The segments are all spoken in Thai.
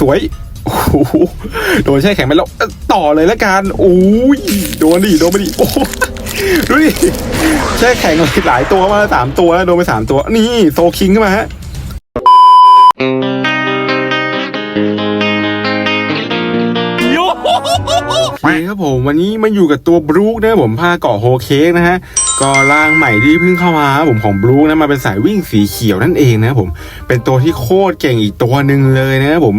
สวยโอ้โหโดนแช่แข็งไปแล้วต่อเลยละกันโอ้ยโดนดิโดนไปดิโอ้ดูดิแช่แข็งหลายตัวมาสามตัวแล้วโดนไปสามตัว นี่โซคิงขึ้นมาฮะโอเคครับผมวันนี้มาอยู่กับตัวบรูคนะผมผ้าเกาะโฮเค้กนะฮะ ก็ร่างใหม่ที่เพิ่งเข้ามาผมของบรูนะมาเป็นสายวิ่งสีเขียวนั่นเองนะผมเป็นตัวที่โคตรเก่งอีกตัวหนึ่งเลยนะผม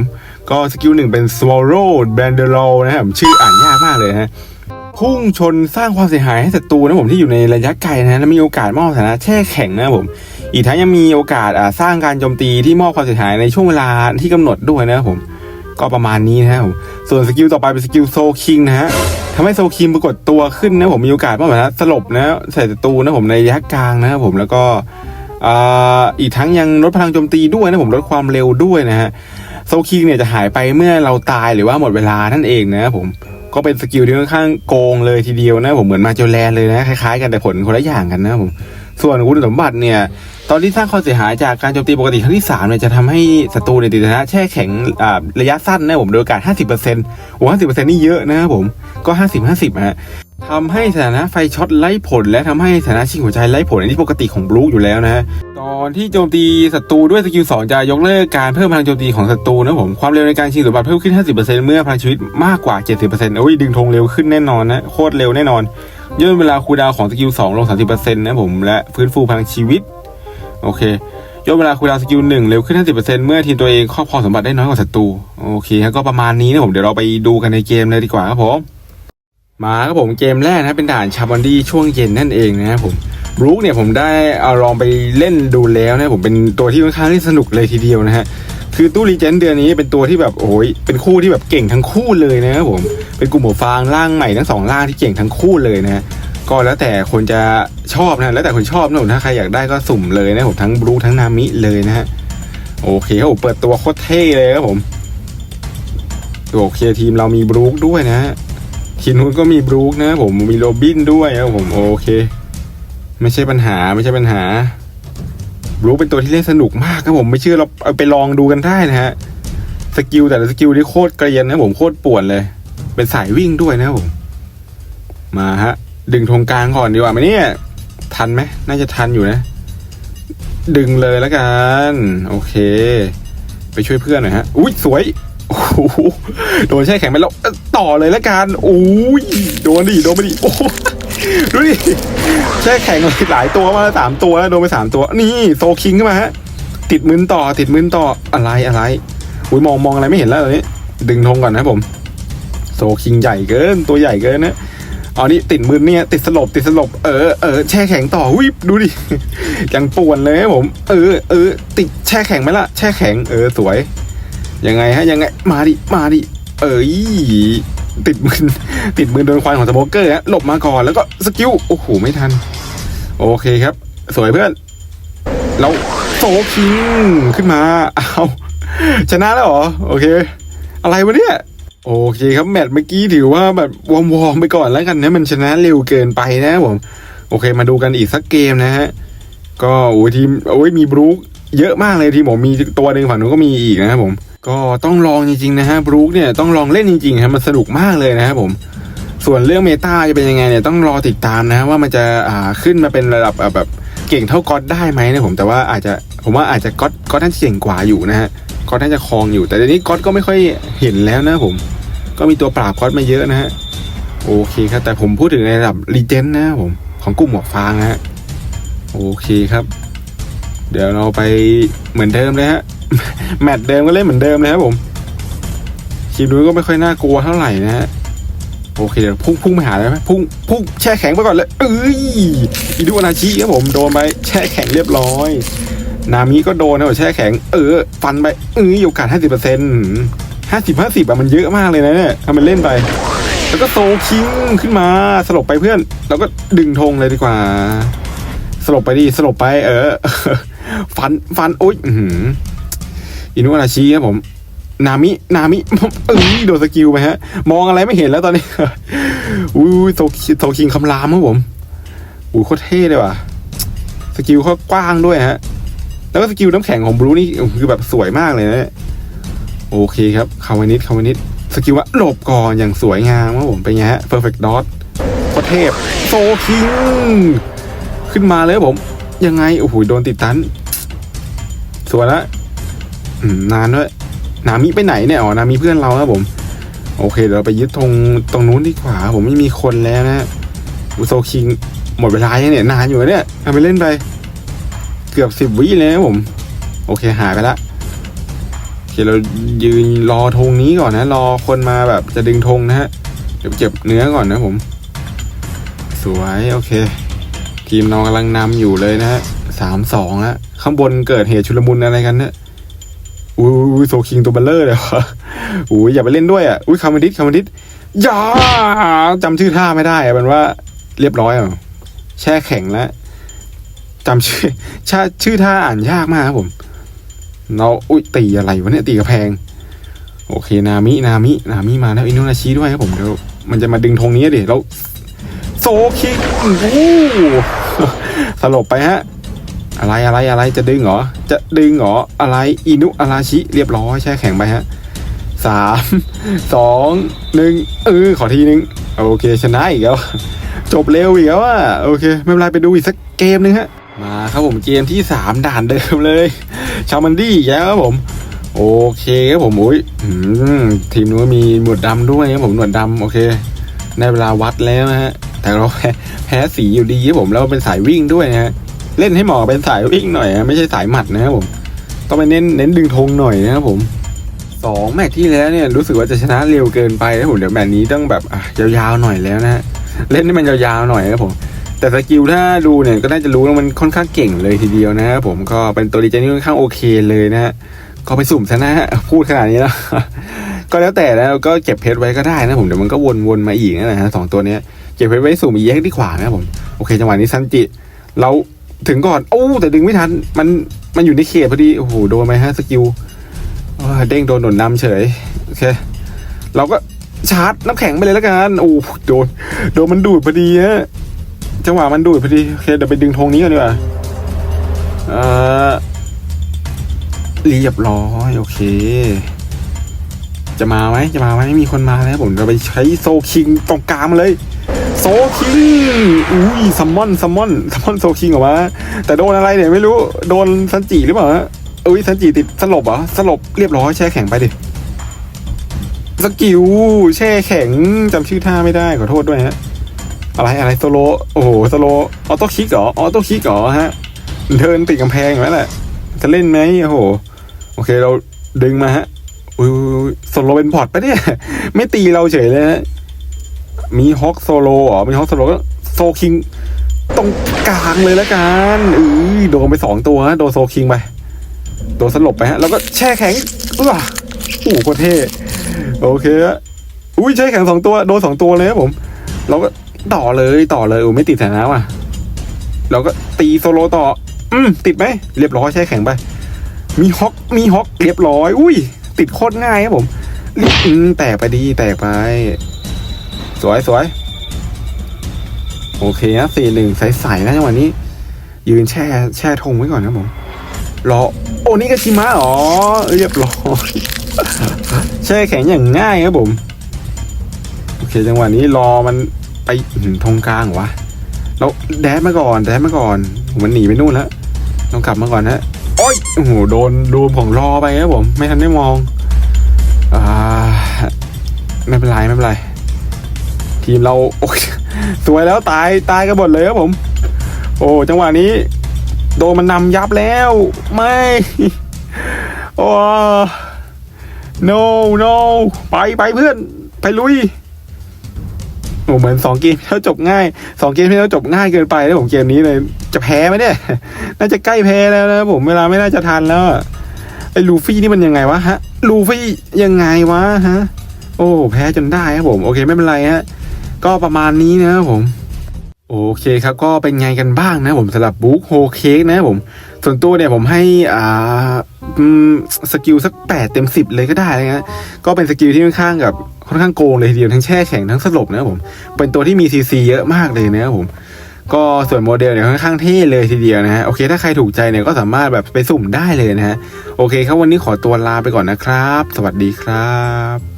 ก็สกิลหนึ่งเป็น Swallow b a n d e r o นะครับชื่ออ่านยากมากเลยนะฮะพุ่งชนสร้างความเสียหายให้ศัตรูนะผมที่อยู่ในระยะไกลนะและมีโอกาสมอบสถานะแช่แข็งนะผม อีกทั้งยังมีโอกาสอ่าสร้างการโจมตีที่มอบความเสียหายในช่วงเวลาที่กำหนดด้วยนะผม ก็ประมาณนี้นะครับผมส่วนสกิลต่อไปเป็นสกิลโซคิงนะฮะ ทำให้โซคิงปรากฏตัวขึ้นนะผมมีโอกาสมากกว่านะสลบนะใส่ศัตรูนะผมในระยะกลางนะครับผมแล้วก็อีกทั้งยังลดพลังโจมตีด้วยนะผมลดความเร็วด้วยนะฮะโซคิงเนี่ยจะหายไปเมื่อเราตายหรือว่าหมดเวลานั่นเองนะผมก็เป็นสกิลที่ค่อนข้างโกงเลยทีเดียวนะผมเหมือนมาโจแลนเลยนะคล้ายๆ กันแต่ผลคนละอย่างกันนะผมส่วนคุณสมบัติเนี่ย ตอนที่สร้างความเสียหายจากการโจมตีปกติครั้งที่3เนี่ยจะทำให้ศัตรูในยติดนะแช่แข็งระยะสั้นนะผมโดยโอกาส50%โอ้50%นี่เยอะนะครับผมก็ 50-50ฮะทำให้สถานะไฟช็อตไล่ผล และทำให้สถานะชิงหัวใจไล่ผลอันนี้ปกติของบลูอยู่แล้วนะฮะตอนที่โจมตีศัตรูด้วยสกิล2จะยกเลิกการเพิ่มพลังโจมตีของศัตรูนะผมความเร็วในการชิงสมบัติเพิ่มขึ้น 50%เมื่อพลังชีวิตมากกว่า 70%โอ้ยดึงธงเร็วขึ้นแน่นอนนะโคตรเร็วแน่นอนย่นเวลาคูดาวของสกิล2ลง 30%นะผมและฟื้นฟูพลังชีวิต โอเคย่นเวลาคูลดาวสกิล1เร็วขึ้น 50%เมื่อทีมตัวเองครอบครองสมบัติได้น้อยกว่าศัตรูโอเคก็ประมาณนี้นะผมเดี๋ยวเราไปดูกันในเกมเลยดีกว่าครับผม มาครับผมเกมแรกนะเป็นด่านชาบอนดี้ช่วงเย็นนั่นเองนะครับผมบรูคเนี่ยผมได้เอาลองไปเล่นดูแล้วนะผมเป็นตัวที่ค่อนข้างที่สนุกเลยทีเดียวนะฮะคือตู้รีเจนเดือนนี้เป็นตัวที่แบบโอ้ยเป็นคู่ที่แบบเก่งทั้งคู่เลยนะครับผมเป็นกลุ่มหมูฟางร่างใหม่ทั้งสองร่างที่เก่งทั้งคู่เลยนะ ก็แล้วแต่คนจะชอบนะแล้วแต่คนชอบนะผมถ้าใครอยากได้ก็สุ่มเลยนะผมทั้งบรูทั้งนามิเลยนะฮะโอเคครับผมเปิดตัวโคตรเท่เลยครับผมโอเคทีมเรามีบรูคด้วยนะฮะทีมนู้นก็มีบรูคนะผมมีโรบินด้วยครับผมโอเค ไม่ใช่ปัญหาไม่ใช่ปัญหาบรูคเป็นตัวที่เล่นสนุกมากครับผมไม่เชื่อเราเอาไปลองดูกันได้นะฮะสกิลแต่ละสกิลที่โคตรเกรียนนะผมโคตรป่วนเลย เป็นสายวิ่งด้วยนะผมมาฮะ ดึงธงกลางก่อนดีกว่าไหมเนี่ย ทันไหมน่าจะทันอยู่นะ ดึงเลยแล้วกัน โอเค ไปช่วยเพื่อนหน่อยฮะ อุ้ยสวยโอ้โหโดนแช่แข็งไปแล้วต่อเลยแล้วกันอุ้ยโดนดิโดนไปดิโอ้ดูดิแช่แข็งหลายตัวมาสามตัวแล้วโดนไปสามตัว นี่โซคิงขึ้นมาฮะ ติดมืนต่อ ติดมืนต่ออะไรอะไรอุ้ยมองมองอะไรไม่เห็นแล้วตอนนี้ ดึงธงก่อนนะผม โซคิงใหญ่เกินตัวใหญ่เกินนะ เอนี่ติดมือเนี่ย ติดสลบติดสลบเออเออแช่แข็งต่อวิบดูดิ ยังป่วนเลยผม เออเออติดแช่แข็งไหมล่ะแช่แข็งเออสวย ยังไงฮะยังไงมาดิมาดิเอ้ยติดมือติดมือโดนควันของสโมเกอร์ฮะหลบมาก่อนแล้วก็สกิลโอ้โหไม่ทัน โอเคครับ สวยเพื่อนแล้วโซคิงขึ้นมาเอาชนะแล้วเหรอ โอเค อะไรวะเนี่ย โอเคครับแมตช์เมื่อกี้ถือว่าแบบวอร์มวอร์มไปก่อนแล้วกันนะมันชนะเร็วเกินไปนะผม โอเคมาดูกันอีกสักเกมนะฮะ ก็โอ้ยทีมโอ้ยมีบรู๊คเยอะมากเลยทีมผมมีตัวหนึ่งฝั่งนู้นก็มีอีกนะครับผม ก็ต้องลองจริงๆนะฮะบรู๊คเนี่ยต้องลองเล่นจริงๆครับมันสนุกมากเลยนะครับผม ส่วนเรื่องเมตาจะเป็นยังไงเนี่ยต้องรอติดตามนะว่ามันจะอ่าขึ้นมาเป็นระดับแบบเก่งเท่าก๊อตได้ไหมนะผมแต่ว่าอาจจะผมว่าอาจจะก๊อตก๊อตน่าจะเก่งกว่าอยู่นะฮะ ก๊อตน่าจะครองอยู่แต่เดี๋ยวนี้ก๊อตก็ไม่ค่อยเห็นแล้วนะผม ก็มีตัวปราบก๊อตมาเยอะนะฮะโอเคครับ แต่ผมพูดถึงในระดับรีเจนนะผมของกลุ่มหมวกฟางนะฮะโอเคครับ เดี๋ยวเราไปเหมือนเดิมเลยฮะแมตช์เดิมก็เล่นเหมือนเดิมเลยครับผมทีมนู้นก็ไม่ค่อยน่ากลัวเท่าไหร่นะฮะโอเคเดี๋ยวพุ่งพุ่งไปหาเลยไหมพุ่งพุ่งแช่แข็งไปก่อนเลยเอ้ยอิดุนาชิครับผมโดนไปแช่แข็งเรียบร้อย นามิก็โดนนะผมแช่แข็ง เออ ฟันไปเอ้ยโอกาสห้าสิบเปอร์เซ็นต์ห้าสิบห้าสิบอะมันเยอะมากเลยนะเนี่ยทำมันเล่นไป แล้วก็โซคิงขึ้นมา สลบไปเพื่อน แล้วก็ดึงธงเลยดีกว่า สลบไปดิสลบไป เออ ฟันฟันโอ๊ยอืออินุนาชิครับผม นามิ นามิเอ้ยโดนสกิลไปฮะ มองอะไรไม่เห็นแล้วตอนนี้อุ้ยโซโซคิงคำรามครับผมอุ้ยโคตรเท่เลยว่ะสกิลเขากว้างด้วยฮะ แล้วก็สกิลน้ำแข็งของบรูนี่คือแบบสวยมากเลยนะโอเคครับเข้ามานิดเข้ามานิดสกิลว่าหลบก่อนอย่างสวยงามครับผมเป็นไงฮะ perfect dot ประเทพโซคิงขึ้นมาเลยครับผม ยังไง โอ้โห โดนติดตันสวยละนานด้วยนามิไปไหนเนี่ยอ๋อนามิเพื่อนเราครับผม โอเค เดี๋ยวเราไปยึดธงตรงนู้นดีกว่า ผมไม่มีคนแล้วนะอุโซคิงหมดเวลายังเนี่ย นานอยู่เนี่ยทำไปเล่นไป เกือบสิบวิเลยนะผม โอเคหายไปละโอเคเรายืนรอธงนี้ก่อนนะ รอคนมาแบบจะดึงธงนะฮะเดี๋ยวเก็บเนื้อก่อนนะผม สวยโอเค ทีมเรากำลังนำอยู่เลยนะฮะสามสองแล้วข้างบนเกิดเหตุชุลมุนอะไรกันเนี่ยอุ้ยโซคิงตัวเบลเลอร์เลยวะอุ้ยอย่าไปเล่นด้วยอะอุ้ยคาร์มดิสคาร์มดิสอย่าจำชื่อท่าไม่ได้อะเป็นว่าเรียบร้อยอะแช่แข็งแล้ว จำชื่อชาชื่อท่าอ่านยากมากครับผม เราอุ้ยตีอะไรวะเนี่ยตีกระแพง โอเคนามินามินามิมาแล้วอินุนาชิด้วยครับผมเดี๋ยวมันจะมาดึงธงนี้ดิแล้วโซคิกโอ้สลบไปฮะ อะไรอะไรอะไรจะดึงเหรอ จะดึงเหรอ อะไรอินุอาราชิเรียบร้อยแช่แข็งไปฮะสามสองหนึ่งเออขอทีนึง โอเคชนะอีกแล้ว จบเร็วอีกแล้วอะโอเค ไม่เป็นไรไปดูอีกสักเกมนึงฮะ มาครับผมเกมที่สามด่านเดิมเลย ชามันดี้อีกแล้วครับผม โอเคครับผมอุ้ยทีมนู้นมีหนวดดำด้วยครับผมหนวดดำโอเคในเวลาวัดแล้วนะฮะแต่เราแพ้แพ้สีอยู่ดีครับผมแล้วเป็นสายวิ่งด้วยนะฮะเล่นให้เหมาะเป็นสายวิ่งหน่อยนะไม่ใช่สายหมัดนะครับผมต้องไปเน้นเน้นดึงธงหน่อยนะครับผมสองแมตช์ที่แล้วเนี่ยรู้สึกว่าจะชนะเร็วเกินไปนะผมเดี๋ยวแมตช์นี้ต้องแบบยาวๆหน่อยแล้วนะฮะเล่นให้มันยาวๆหน่อยครับผม แต่สกิลถ้าดูเนี่ยก็น่าจะรู้ว่ามันค่อนข้างเก่งเลยทีเดียวนะครับผมก็เป็นตัวดีเจนี่ค่อนข้างโอเคเลยนะฮะก็ไปสุ่มซะนะฮะพูดขนาดนี้แล้วก็แล้วแต่แล้วก็เก็บเพชรไว้ก็ได้นะผมเดี๋ยวมันก็วนๆมาอีกนะฮะสองตัวเนี้ยเก็บเพชรไว้สุ่มอีกแยกดีกว่านะผมโอเคจังหวะนี้ซันจิเราถึงก่อนโอ้แต่ดึงไม่ทันมันมันอยู่ในเขตพอดีโอ้โหโดนไหมฮะสกิลเออเด้งโดนหนุนนำเฉยโอเคเราก็ชาร์จน้ำแข็งไปเลยแล้วกันโอ้โดนโดนมันดูดพอดีฮะ จังหวะมันดูดพอดีโอเคเดี๋ยวไปดึงธงนี้กันดีกว่าเออเรียบร้อยโอเค จะมาไหมจะมาไหมมีคนมาแล้วผมเราไปใช้โซคิงตรงกลางมาเลย โซคิงอุ้ยซัมมอนซัมมอนซัมมอนโซคิงออกมาแต่โดนอะไรเนี่ยไม่รู้โดนซันจิหรือเปล่าอุ้ยซันจิติดสลบเหรอสลบเรียบร้อยแช่แข็งไปดิสกิลแช่แข็งจำชื่อท่าไม่ได้ขอโทษด้วยฮะ อะไรอะไรโซโลโอ้โหโซโลออโต้คิกเหรอออโต้คิกเหรอฮะ เดินติดกำแพงอย่างนั้นแหละ จะเล่นไหมโอ้โห โอเคเราดึงมาฮะอุ้ยโซโลเป็นพอร์ตปะเนี่ย ไม่ตีเราเฉยเลยฮะมีฮอกโซโลเหรอมีฮอกโซโลก็โซคิงตรงกลางเลยล้วกันอือโดนไปสองตัวฮะโดนโซคิงไปโดนสลบไปฮะ แล้วก็แช่แข็งอื้อโอ้โหโคตรเท่โอเคฮะอุ้ยแช่แข็งสองตัวโดนสองตัวเลยครับผม เราก็ ต่อเลยต่อเลยโอ้ไม่ติดแถนะว่ะเราก็ตีโซโลต่อ อืมติดไหมเรียบร้อยแช่แข็งไป มีฮอกมีฮอกเรียบร้อย อุ้ย ติดโคตรง่ายครับผมรีบอืมแตกไปดีแตกไป สวยสวยโอเคนะสี่หนึ่งใสๆนะจังหวะนี้ ยืนแช่แช่ธงไว้ก่อนนะผมรอโอ้นี่กาชิมะอ๋อเรียบร้อยแช่แข็งอย่างง่ายครับผม โอเค จังหวะนี้รอมัน ไปถึงธงกลางเหรอวะเราแดดมาก่อนแดดมาก่อนผมมันหนีไปนู่นแล้วต้องกลับมาก่อนนะโอ้ยโอ้โหโดนโดนของรอไปครับผม ไม่ทันได้มองอ่าไม่เป็นไรไม่เป็นไร ทีมเราโอ้ยสวยแล้วตายตายกันหมดเลยครับผม โอ้จังหวะนี้ โดนมันนำยับแล้ว ไม่โอ้ no no ไปไปเพื่อน ไปลุย โอ้เหมือนสองเกมที่แล้วจบง่ายสองเกมที่แล้วจบง่ายเกินไปแล้วผมเกมนี้เลย จะแพ้ไหมเนี่ยน่าจะใกล้แพ้แล้วนะผมเวลาไม่น่าจะทันแล้วไอ้ลูฟี่นี่มันยังไงวะฮะ ลูฟี่ยังไงวะฮะ โอ้แพ้จนได้ครับผม โอเคไม่เป็นไรฮะ ก็ประมาณนี้นะครับผม โอเคครับก็เป็นไงกันบ้างนะผมสำหรับบุ๊กโฮเค้กนะผม ส่วนตัวเนี่ยผมให้อ่าสกิลสักแปดเต็มสิบเลยก็ได้นะฮะก็เป็นสกิลที่ค่อนข้างกับค่อนข้างโกงเลยทีเดียวทั้งแช่แข็งทั้งสลบนะครับผม เป็นตัวที่มีซีซีเยอะมากเลยนะครับผมก็ส่วนโมเดลเนี่ยค่อนข้างเท่เลยทีเดียวนะฮะโอเค ถ้าใครถูกใจเนี่ยก็สามารถแบบไปสุ่มได้เลยนะฮะโอเคครับวันนี้ขอตัวลาไปก่อนนะครับ สวัสดีครับ